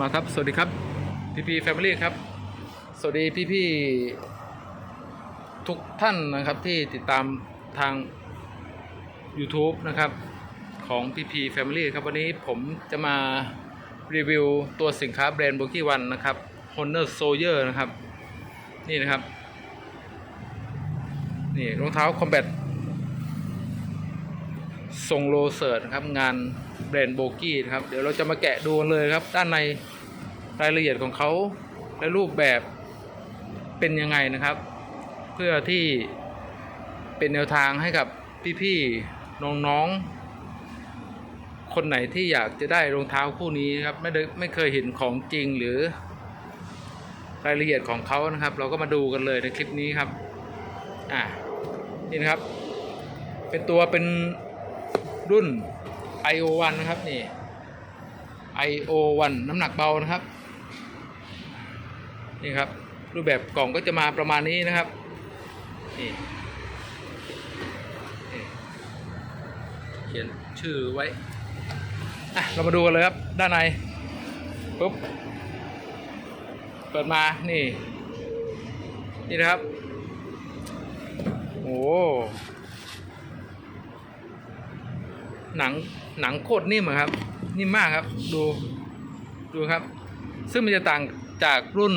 มาครับ สวัสดีครับพีพีแฟมิลี่ครับ สวัสดีพี่พี่ๆทุกท่านนะครับที่ติดตามทาง YouTube นะครับของ PP Family ครับ วันนี้ผมจะมารีวิวตัวสินค้าแบรนด์ b o g i วันนะครับ Honor Soldier นะครับ นี่นะครับ นี่รองเท้า Combat ท ทรงโลเซิร์ตครับงานแบรนด์โบกี้นะครับ เดี๋ยวเราจะมาแกะดูกันเลยครับ ด้านในรายละเอียดของเขาและรูปแบบเป็นยังไงนะครับ เพื่อที่เป็นแนวทางให้กับพี่ๆน้องๆ คนไหนที่อยากจะได้รองเท้าคู่นี้ครับไม่ได้ไม่เคยเห็นของจริงหรือ รายละเอียดของเขานะครับ เราก็มาดูกันเลยในคลิปนี้ครับอ่านี่นะครับ เป็นตัวเป็น รุ่น IO1 นะครับนี่ IO1 น้ำหนักเบานะครับ นี่ครับ รูปแบบกล่องก็จะมาประมาณนี้นะครับนี่เขียนชื่อไว้อะเรามาดูกันเลยครับ ด้านในปุ๊บเปิดมานี่ นี่นะครับ โอ้ หนังหนังโคตรนิ่มครับ นิ่มมากครับ ดูดูครับ ซึ่งมันจะต่างจากรุ่น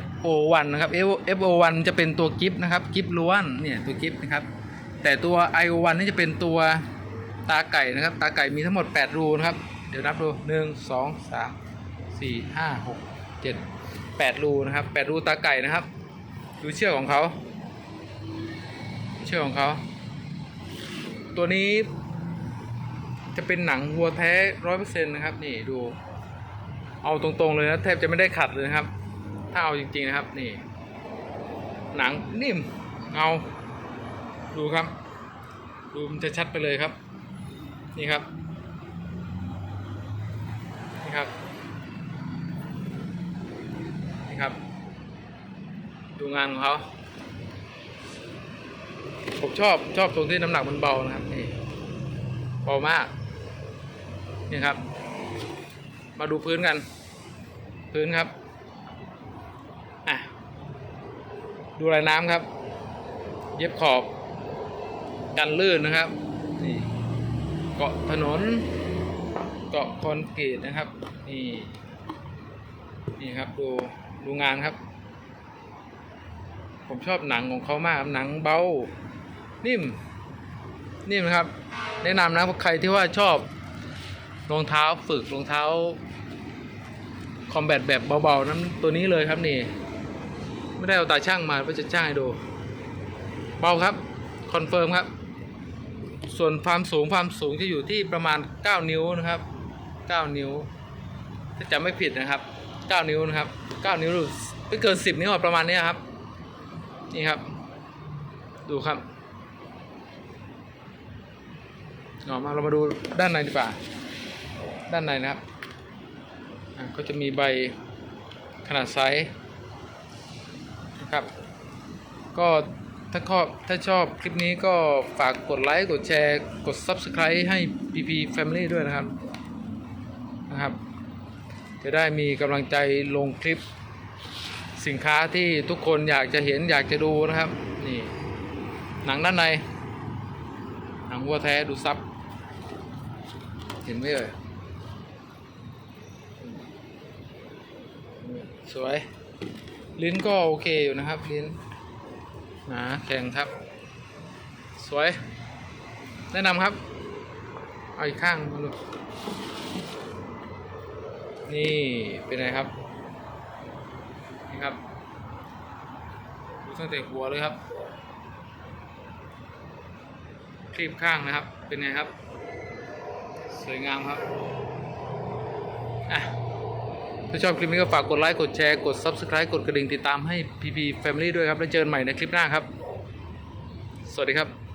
FO1 นะครับ FO1 จะเป็นตัวกิฟนะครับกิฟล้วนเนี่ยตัวกิฟนะครับ แต่ตัว IO1 นี่จะเป็นตัวตาไก่นะครับ ตาไก่มีทั้งหมด 8 รูนะครับ เดี๋ยวนับดู 1 2 3 4 5 6 7 8 รูนะครับ 8 รูตาไก่นะครับ ดูเชือกของเขา เชือกของเขา ตัวนี้ จะเป็นหนังวัวแท้ร้อยเปอร์เซ็นต์นะครับ นี่ดู เอาตรงๆเลยนะแทบจะไม่ได้ขัดเลยนะครับ ถ้าเอาจริงๆนะครับ นี่ หนังนิ่มเงาดูครับ ดูมันจะชัดไปเลยครับ นี่ครับ นี่ครับ นี่ครับ ดูงานของเขาผมชอบชอบตรงที่น้ำหนักมันเบานะครับนี่เบามาก นี่ครับ มาดูพื้นกัน พื้นครับอะดูลายน้ำครับ เย็บขอบ กันลื่นนะครับนี่เกาะถนน เกาะคอนกรีตนะครับ นี่นี่ครับดูดูงานครับ ผมชอบหนังของเขามากครับหนังเบา นิ่ม นิ่มนะครับ แนะนำนะใครที่ว่าชอบ รองเท้าฝึกรองเท้าคอมแบทแบบเบาๆนั้นตัวนี้เลยครับนี่ ไม่ได้เอาตาช่างมาเพื่อจะช่างให้ดู เบาครับ คอนเฟิร์มครับ ส่วนความสูงความสูงจะอยู่ที่ประมาณ 9 นิ้วนะครับ 9 นิ้ว ถ้าจำไม่ผิดนะครับ 9 นิ้วนะครับ 9 นิ้วหรือไม่เกิน 10 นิ้วประมาณนี้ครับ นี่ครับ ดูครับเอามาเรามาดูด้านในดีกว่า ด้านในนะครับก็จะมีใบขนาดไซส์นะครับ ก็ถ้าชอบถ้าชอบคลิปนี้ก็ฝากกดไลค์ กดแชร์ กด Subscribe ให้ PP Family ด้วยนะครับนะครับ จะได้มีกำลังใจลงคลิปสินค้าที่ทุกคนอยากจะเห็นอยากจะดูนะครับนี่หนังด้านใน หนังวัวแท้ดูซับ เห็นไหมเอ่ย สวย ลิ้นก็โอเคอยู่นะครับ ลิ้นหนาแข็งครับ สวย แนะนำครับ เอาอีกข้างมาดูนี่เป็นไงครับ นี่ครับดูตั้งแต่หัวเลยครับคลิปข้างนะครับ เป็นไงครับ สวยงามครับ อะ ถ้าชอบคลิปนี้ก็ฝากกดไลค์กดแชร์กด Subscribe กดกระดิ่งติดตามให้ PP Family ด้วยครับ แล้วเจอกันใหม่ในคลิปหน้าครับ สวัสดีครับ